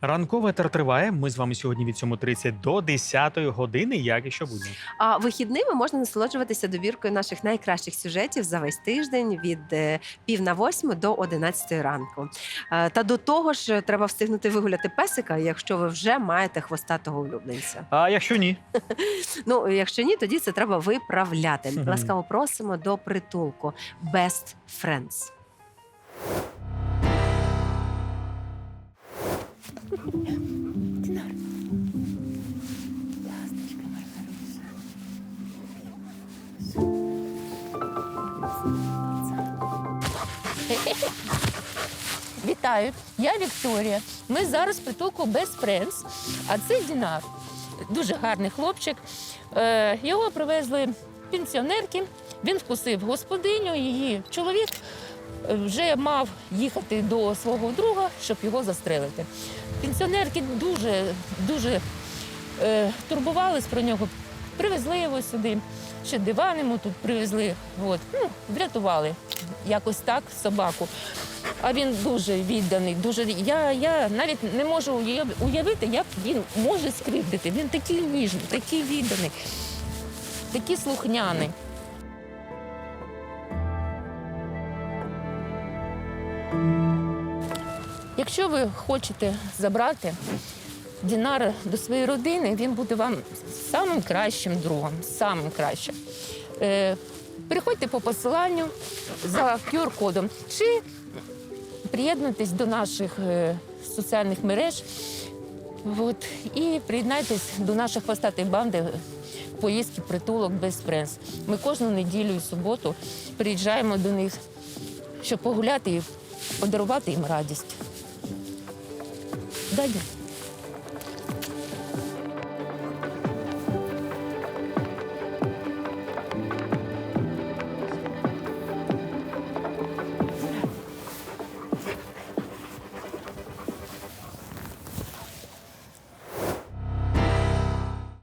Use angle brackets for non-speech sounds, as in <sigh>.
Ранкове тер триває. Ми з вами сьогодні від 7.30 до 10 години, як і щобудня. А вихідними можна насолоджуватися добіркою наших найкращих сюжетів за весь тиждень від е, пів на восьму до 11 ранку. Е, Та до того ж, треба встигнути вигуляти песика, якщо ви вже маєте хвостатого улюбленця. А якщо ні, <laughs> Ну, якщо ні, тоді це треба виправляти. Мгм. Ласкаво просимо до притулку Best Friends. Вітаю, я Вікторія. Ми зараз в притулку Best Friends, а це Дінар. Дуже гарний хлопчик. Е, його привезли пенсіонерки. Він вкусив господиню, її чоловік вже мав їхати до свого друга, щоб його застрелити. Пенсіонерки дуже, дуже е, турбувались про нього. Привезли його сюди, ще диван йому тут привезли. От. Ну, врятували якось так собаку. А він дуже відданий, дуже я, я навіть не можу уявити, як він може скривдити. Він такий ніжний, такий відданий, такий слухняний. Якщо ви хочете забрати Дінара до своєї родини, він буде вам самим кращим другом, самим кращим. Е, переходьте по посиланню за QR-кодом чи приєднуйтесь до наших е, соціальних мереж от, і приєднайтесь до нашої хвостатої банди поїздки притулок без пренс. Ми кожну неділю і суботу приїжджаємо до них, щоб погуляти і подарувати їм радість. Далі.